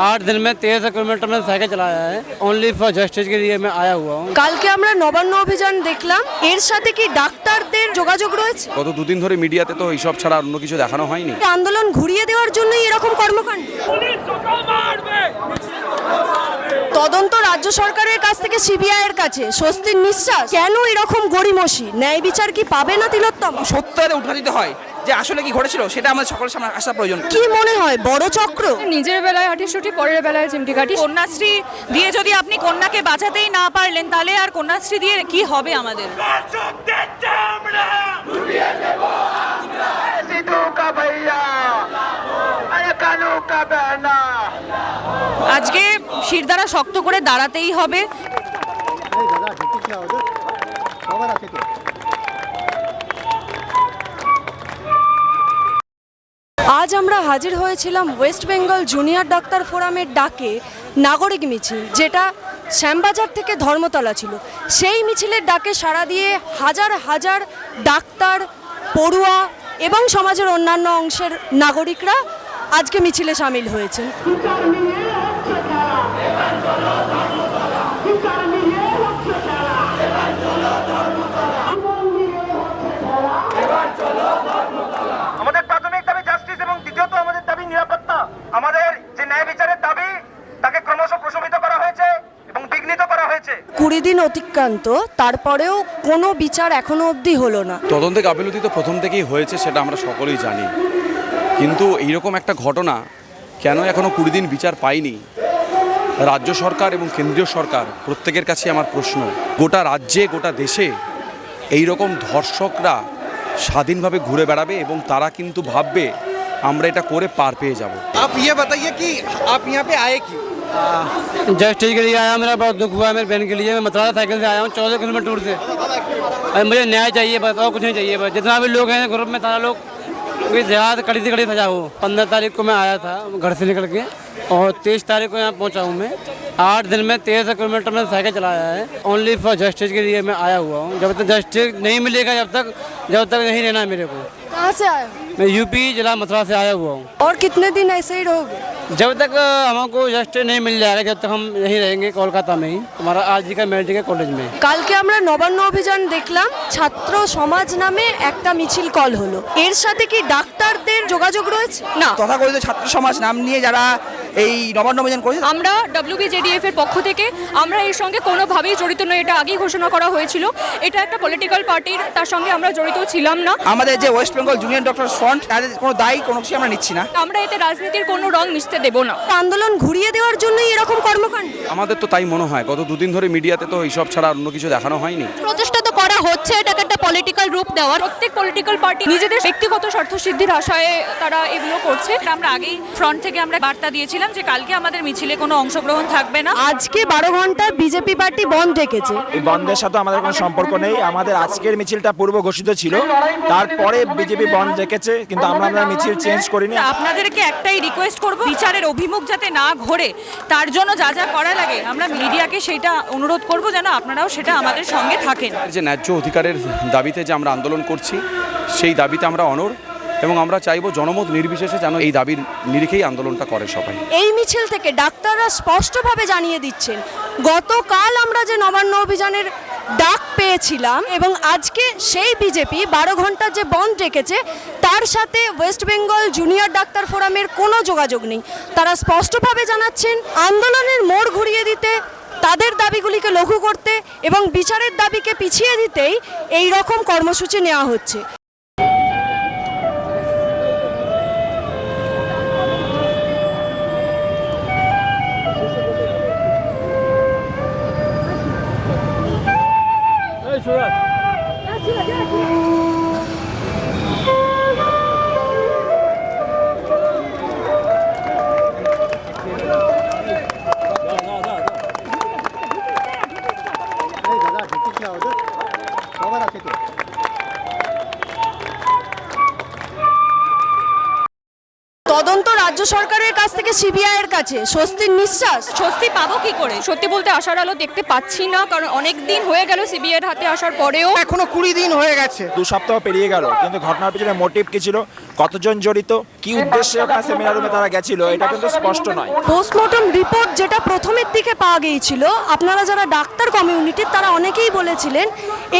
आठ दिन में तेरह किलोमीटर में साइकिल चलाया है ओनली फॉर जस्टिस के लिए मैं आया हुआ हूँ কালকে আমরা নবান্ন অভিযান দেখলাম এর সাথে কি ডাক্তারদের যোগাযোগ রয়েছে গত দুদিন ধরে মিডিয়াতে তো এইসব ছাড়া অন্য কিছু দেখানো হয়নি আন্দোলন ঘুরিয়ে দেওয়ার জন্যই এরকম কর্মকাণ্ড তদন্ত রাজ্য সরকারের কাছ থেকে সিবিআই এর কাছে স্বস্তির নিঃশ্বাস কেন এরকম গড়িমসি ন্যায় বিচার কি পাবে না তিলোত্তম সত্যের উদ্ঘাটিত হয় যে আসলে কি ঘটেছিল সেটা আমাদের সকলের সামনে আসা প্রয়োজন। কি মনে হয় বড় চক্র? নিজের বেলায় আটিসুটি পরের বেলায় চিমটি কাটি। কন্যাশ্রী দিয়ে যদি আপনি কন্যাকে বাঁচাতেই না পারলেন তাহলে আর কন্যাশ্রী দিয়ে কি হবে আমাদের? আজকে শিরদারা শক্ত করে দাঁড়াতেই হবে। আজ আমরা হাজির হয়েছিলাম ওয়েস্ট বেঙ্গল জুনিয়র ডাক্তার ফোরামের ডাকে নাগরিক মিছিল, যেটা শ্যামবাজার থেকে ধর্মতলা ছিল। সেই মিছিলের ডাকে সাড়া দিয়ে হাজার হাজার ডাক্তার, পড়ুয়া এবং সমাজের অন্যান্য অংশের নাগরিকরা আজকে মিছিলে সামিল হয়েছেন আমাদের প্রাথমিক দাবি জাস্টিস এবং দ্বিতীয়ত আমাদের দাবি নিরাপত্তা আমাদের যে ন্যায় বিচারের দাবি তাকে ক্রমশ প্রশমিত করা হয়েছে এবং বিঘ্নিত করা হয়েছে কুড়ি দিন অতিক্রান্ত তারপরেও কোনো বিচার এখনও অবধি হলো না। তদন্তে গাফিলতি তো প্রথম থেকেই হয়েছে সেটা আমরা সকলেই জানি। কিন্তু এইরকম একটা ঘটনা কেন এখনও কুড়ি দিন বিচার পাইনি? রাজ্য সরকার এবং কেন্দ্রীয় সরকার প্রত্যেকের কাছে আমার প্রশ্ন গোটা রাজ্যে গোটা দেশে এই রকম ধর্ষকরা স্বাধীনভাবে ঘুরে বেড়াবে এবং তারা কিন্তু ভাববে আমরা এটা করে পার পেয়ে যাব। আপ ইয়ে বাতাইয়ে কি আপ ইয়া আয়ে কি जस्टिस के लिए आया मेरा बहुत दुख हुआ मेरी बहन के लिए। मैं मथुरा साइकिल से आया हूँ चौदह किलोमीटर टूर से। अरे मुझे न्याय चाहिए बस और कुछ नहीं चाहिए बस। जितना भी लोग हैं ग्रुप में सारा लोग क्योंकि देहात कड़ी से कड़ी सजा हो। पंद्रह तारीख को मैं आया था घर से निकल के और तेईस तारीख को यहाँ पहुँचा हूँ मैं। आठ दिन में तेरह सौ किलोमीटर में साइकिल चलाया है। ओनली फॉर जस्टिस के लिए मैं आया हुआ हूँ। जब तक जस्टिस नहीं मिलेगा जब तक जब तक नहीं रहना है मेरे को। कहाँ से आया मैं यूपी जिला मथुरा से आया हुआ हूँ। और कितने दिन ऐसे ही रहोगे? जब तक अ, हमको जस्टिस नहीं मिल जाएगा जब तक हम यहीं रहेंगे कोलकाता में ही हमारा आज जी का मेडिकल कॉलेज में কালকে আমরা নবান্ন অভিযান দেখলাম ছাত্র সমাজ নামে একটা মিছিল কল হলো এর সাথে কি ডাক্তারদের যোগাযোগ রয়েছে না তথাকথিত ছাত্র সমাজ নাম নিয়ে যারা এই নবান্ন অভিযান করেছে? আমরা ডব্লিউবিজেডিএফ এর পক্ষ থেকে আমরা এর সঙ্গে কোনোভাবেই জড়িত নই। এটা আগেই ঘোষণা করা হয়েছিল। এটা একটা পলিটিক্যাল পার্টির তার সঙ্গে আমরা জড়িত ছিলাম না। আমাদের যে West Bengal junior doctor front তাদের কোনো দায়ী কোনো কিছু আমরা নিচ্ছি না। আমরা এতে রাজনীতির কোনো রং মিশতে দেব না। আন্দোলন ঘুরিয়ে দেওয়ার জন্যই এরকম কর্মকাণ্ড? আমাদের তো তাই মনে হয়। গত দুদিন ধরে মিডিয়াতে তো এইসব ছাড়া অন্য কিছু দেখানো হয়নি। প্রচেষ্টা করা হচ্ছে এটাকে একটা পলিটিক্যাল রূপ দেওয়ার। প্রত্যেক পলিটিক্যাল পার্টি নিজেদের ব্যক্তিগত স্বার্থ সিদ্ধির আশায় তারা এগুলো করছে। আমরা আগেই ফ্রন্ট থেকে আমরা বার্তা দিয়েছিলাম যে কালকে আমাদের মিছিলে কোনো অংশগ্রহণ থাকবে না। আজকে বারো ঘণ্টা বিজেপি পার্টি বন্ধ রেখেছে এই বন্ধের সাথে আমাদের কোনো সম্পর্ক নেই। আমাদের আজকের মিছিলটা পূর্ব ঘোষিত ছিল। তারপরে বিজেপি বন্ধ রেখেছে কিন্তু আমরা আমাদের মিছিল চেঞ্জ করিনি। আপনাদেরকে একটাই রিকোয়েস্ট করব বিচারের অভিমুখ যাতে না ঘোরে তার জন্য যা যা করা লাগে আমরা মিডিয়াকে সেটা অনুরোধ করব যেন আপনারাও সেটা আমাদের সঙ্গে থাকেন। যে ন্যায্য অধিকারের দাবিতে যে আমরা আন্দোলন করছি, সেই দাবিতে আমরা অনর এবং আমরা চাইব জনমত নির্বিশেষে যেন এই দাবির নিরিখেই আন্দোলনটা করে সবাই। এই মিছিল থেকে ডাক্তাররা স্পষ্টভাবে জানিয়ে দিচ্ছেন, গতকাল আমরা যে নবান্ন অভিযানের ডাক পেয়েছিলাম এবং আজকে সেই বিজেপি বারো ঘণ্টার যে বন্ধ রেখেছে, তার সাথে ওয়েস্ট বেঙ্গল জুনিয়র ডাক্তার ফোরামের কোনো যোগাযোগ নেই। তারা স্পষ্টভাবে জানাচ্ছেন, আন্দোলনের মোড় ঘুরিয়ে দিতে লঘু করতে এবং বিচারের দাবিকে পিছিয়ে দিতেই এই রকম কর্মসূচি নেওয়া হচ্ছে। রাজ্য সরকারের কাছ থেকে সিবিআই এর কাছে? স্বস্তির নিঃশ্বাস? স্বস্তি পাবো কি করে? সত্যি বলতে আশার আলো দেখতে পাচ্ছি না কারণ অনেক দিন হয়ে গেল সিবিআই এর হাতে আসার পরেও। এখনও কুড়ি দিন হয়ে গেছে। দু সপ্তাহ পেরিয়ে গেল কিন্তু ঘটনার পিছনে মোটিভ কি ছিল? কতজন জড়িত? কি উদ্দেশ্যে ওখানে সেমিনার রুমে তারা গেছিল? এটা কিন্তু স্পষ্ট নয়। পোস্টমর্টম রিপোর্ট যেটা প্রথমের দিকে পাওয়া গিয়েছিল আপনারা যারা ডাক্তার কমিউনিটির তারা অনেকেই বলেছিলেন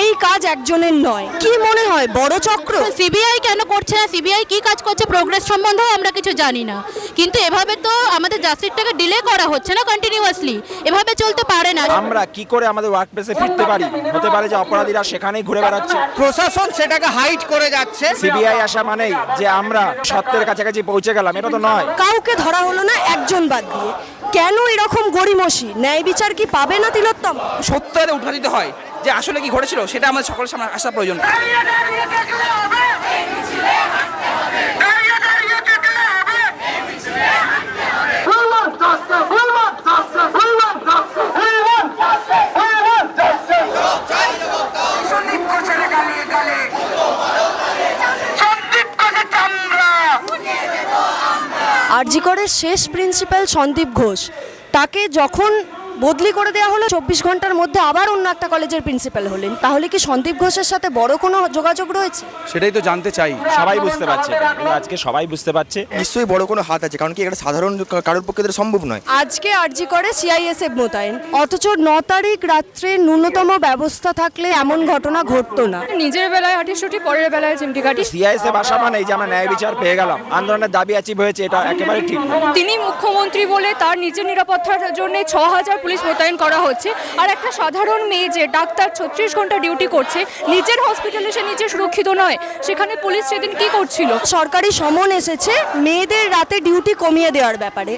এই কাজ একজনের নয়। কি মনে হয় বড় চক্র? সিবিআই কেন করছে না? সিবিআই কি কাজ করছে? প্রোগ্রেস সম্বন্ধেও আমরা কিছু জানি না। কিন্তু এভাবে তো আমাদের জাস্টিসটাকে ডিলে করা হচ্ছে না কন্টিনিউয়াসলি এভাবে চলতে পারে না আমরা কি করে আমাদের ওয়ার্ক প্লেসে ফিরতে পারি হতে পারে যে অপরাধীরা সেখানেই ঘুরে বেড়াচ্ছে প্রশাসন সেটাকে হাইড করে যাচ্ছে সিবিআই আসা মানেই যে আমরা সত্যের কাছাকাছি পৌঁছে গেলাম এটা তো নয় কাউকে ধরা হলো না একজন বাদ দিয়ে কেন এরকম গড়িমসি ন্যায় বিচার কি পাবে না তিলোত্তম সত্যের উদ্ঘাটিত হয় যে আসলে কি ঘটেছিল সেটা আমাদের সকলের সামনে আসা প্রয়োজন আরজিকরের শেষ প্রিন্সিপাল সন্দীপ ঘোষ। তাকে যখন বদলি করে দেওয়া হলো চব্বিশ ঘণ্টার মধ্যে আবার অন্য একটা কলেজের প্রিন্সিপাল হলেন। তাহলে কি সন্দীপ ঘোষের সাথে বড় কোনো যোগাযোগ রয়েছে? সেটাই তো জানতে চাই। সবাই বুঝতে পারছে। আজকে সবাই বুঝতে পারছে। নিশ্চয়ই বড় কোনো হাত আছে কারণ কি এটা সাধারণ কারোর পক্ষে তো সম্ভব নয়। আজকে আরজি করে সিআইএসএফ মোতায়েন। অথচ ন তারিখ রাত্রে ন্যূনতম ব্যবস্থা থাকলে এমন ঘটনা ঘটতো না। নিজের বেলায় হাঁটিসুটি পরের বেলায় চিমটি কাটি। সিআইএসএফ আসা মানে যে আমরা ন্যায় বিচার পেয়ে গেলাম। আন্দোলনের দাবি অ্যাচিভ হয়েছে এটা একেবারে ঠিক তিনি মুখ্যমন্ত্রী বলে তার নিজের নিরাপত্তার জন্য ছ হাজার পুলিশ মোতায়েন করা হচ্ছে। আর একটা সাধারণ মেয়ে যে ডাক্তার ছত্রিশ ঘণ্টা ডিউটি করছে, নিজের হসপিটালে সে নিজে সুরক্ষিত নয়। সেখানে পুলিশ সেদিন কি করছিল? সরকারি সমন এসেছে, মেয়েদের রাতে ডিউটি কমিয়ে দেওয়ার ব্যাপারে।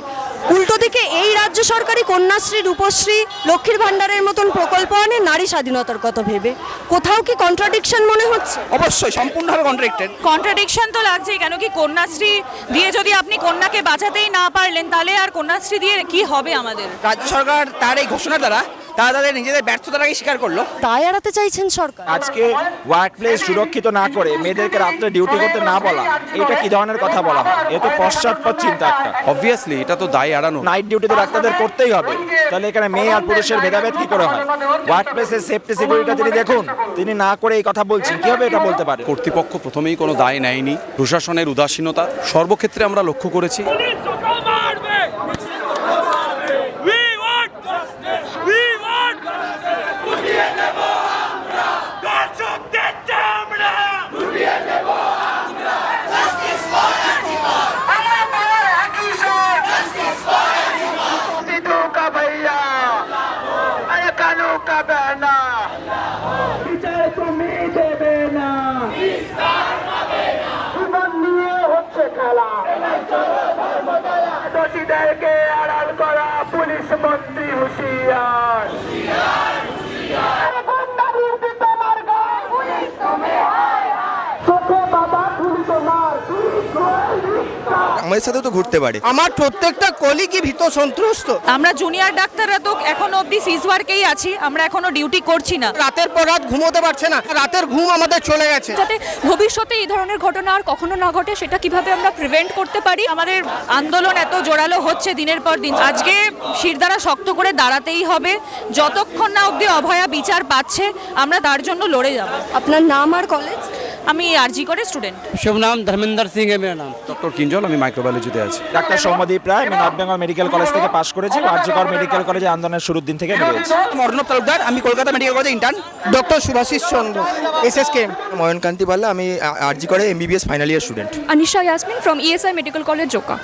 উল্টো দিকে এই রাজ্য সরকারই কন্যাশ্রী রূপশ্রী লক্ষ্মীর ভাণ্ডারের মতন প্রকল্প আনে নারী স্বাধীনতার কথা ভেবে। কোথাও কি কন্ট্রাডিকশন মনে হচ্ছে? অবশ্যই সম্পূর্ণভাবে কন্ট্রাডিক্টেড কন্ট্রাডিকশন তো লাগছেই কেন কি কন্যাশ্রী দিয়ে যদি আপনি কন্যাকে বাঁচাতেই না পারলেন তাহলে আর কন্যাশ্রী দিয়ে কি হবে আমাদের? রাজ্য সরকার তার এই ঘোষণা দ্বারা তারা তাদের নিজেদের ব্যর্থতাটাকে স্বীকার করল। তাই এড়াতে চাইছেন সরকার। আজকে ওয়ার্ক প্লেস সুরক্ষিত না করে মেয়েদেরকে রাত্রে ডিউটি করতে না বলা এটা কি ধরনের কথা বলা হয়? এ তো পশ্চাৎপদ চিন্তা একটা। অবভিয়াসলি এটা তো দায় এড়ানো। নাইট ডিউটি তো ডাক্তারদের করতেই হবে। তাহলে এখানে মেয়ে আর পুরুষের ভেদাভেদ কি করে হয়? ওয়ার্ক প্লেসের সেফটি সিকিউরিটি তিনি দেখুন। তিনি না করে এই কথা বলছেন কীভাবে এটা বলতে পারে কর্তৃপক্ষ প্রথমেই কোনো দায় নেয়নি। প্রশাসনের উদাসীনতা সর্বক্ষেত্রে আমরা লক্ষ্য করেছি। 对呀。আমাদের সাথেও তো ঘুরতে পারে। আমার প্রত্যেকটা কলিগই ভীত সন্ত্রস্ত। আমরা জুনিয়র ডাক্তাররা তো এখনও অবধি সিজ ওয়ার্কেই আছি আমরা এখনও ডিউটি করছি না। রাতের পর রাত ঘুমোতে পারছে না রাতের ঘুম আমাদের চলে গেছে। যাতে ভবিষ্যতে এই ধরনের ঘটনা আর কখনো না ঘটে সেটা কীভাবে আমরা প্রিভেন্ট করতে পারি? আমাদের আন্দোলন এত জোরালো হচ্ছে দিনের পর দিন। আজকে শিরদারা শক্ত করে দাঁড়াতেই হবে। যতক্ষণ না অবধি অভয়া বিচার পাচ্ছে আমরা তার জন্য লড়ে যাব। আপনার নাম আর কলেজ আমি আরজি করে স্টুডেন্ট। শুভ নাম ধর্মেন্দ্র সিং এ নাম ডক্টর কিঞ্জল আমি মাইক্রোবায়োলজিতে আছি। ডাক্তার সৌম্যদীপ রায় আমি নর্থ বেঙ্গল মেডিকেল কলেজ থেকে পাশ করেছি আরজিকর মেডিকেল কলেজে আন্দোলনের শুরুর দিন থেকে রয়েছে। অর্ণব তালুকদার আমি কলকাতা মেডিকেল কলেজে intern doctor Subhashis Chandra S S K ময়ন Kanti Palla আমি আরজি করে MBBS final year student Anisha Yasmin from ESI medical college Joka